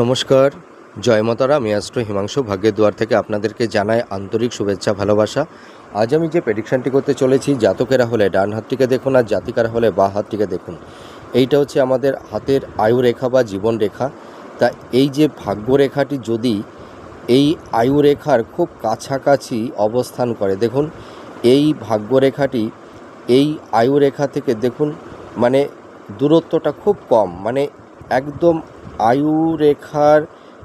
নমস্কার, জয় মাতারা, আমি অ্যাস্ট্রো হিমাংশু ভাগ্যের দুয়ার থেকে আপনাদেরকে জানাই আন্তরিক শুভেচ্ছা, ভালোবাসা। আজ আমি যে প্রেডিকশানটি করতে চলেছি, জাতকেরা হলে ডান হাতটিকে দেখুন আর জাতিকারা হলে বা হাতটিকে দেখুন। এইটা হচ্ছে আমাদের হাতের আয়ু রেখা বা জীবন রেখা তা এই যে ভাগ্য রেখাটি যদি এই আয়ু রেখার খুব কাছাকাছি অবস্থান করে, দেখুন, এই ভাগ্য রেখাটি এই আয়ু রেখা থেকে দেখুন মানে দূরত্বটা খুব কম মানে একদম আয়ু রেখার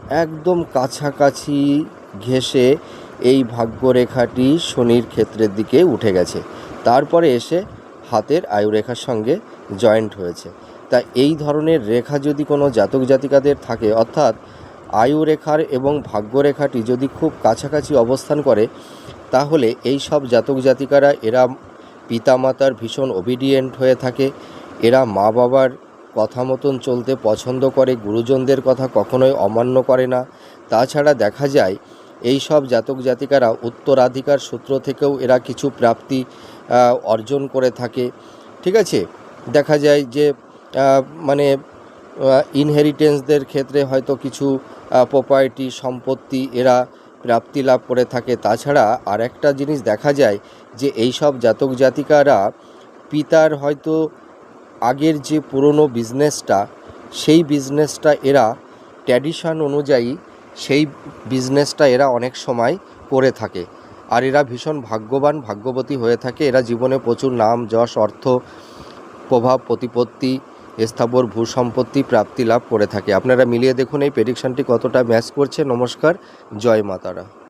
একদম কাছাকাছি ঘেঁষে এই ভাগ্যরেখাটি শনির ক্ষেত্রের দিকে উঠে গেছে। তারপরে এসে হাতের আয়ুরেখার সঙ্গে জয়েন্ট হয়েছে। তা এই ধরনের রেখা যদি কোনো জাতক জাতিকাদের থাকে, অর্থাৎ আয়ুরেখার এবং ভাগ্যরেখাটি যদি খুব কাছাকাছি অবস্থান করে, তাহলে এই সব জাতক জাতিকারা, এরা পিতামাতার ভীষণ ওবিডিয়েন্ট হয়ে থাকে। এরা মা বাবার কথা মতন চলতে পছন্দ করে গুরুজনদের কথা কখনোই অমান্য করে না। তাছাড়া দেখা যায়, এই সব জাতক জাতিকারা উত্তরাধিকার সূত্র থেকেও এরা কিছু প্রাপ্তি অর্জন করে থাকে। ঠিক আছে? দেখা যায় যে মানে ইনহেরিটেন্সদের ক্ষেত্রে হয়তো কিছু প্রপার্টি সম্পত্তি এরা প্রাপ্তি লাভ করে থাকে। তাছাড়া আর একটা জিনিস দেখা যায় যে, এই সব জাতক জাতিকারা পিতার হয়তো আগের যে পুরনো বিজনেসটা সেই বিজনেসটা এরা ট্র্যাডিশন অনুযায়ী সেই বিজনেসটা এরা অনেক সময় করে থাকে। আর এরা ভীষণ ভাগ্যবান, ভাগ্যবতী হয়ে থাকে। এরা জীবনে প্রচুর নাম, যশ, অর্থ, প্রভাব, প্রতিপত্তি, স্থাবর ভূ সম্পত্তি প্রাপ্তি লাভ করে থাকে। আপনারা মিলিয়ে দেখুন এই প্রেডিকশনটি কতটা ম্যাচ করছে। নমস্কার, জয় মাতারা।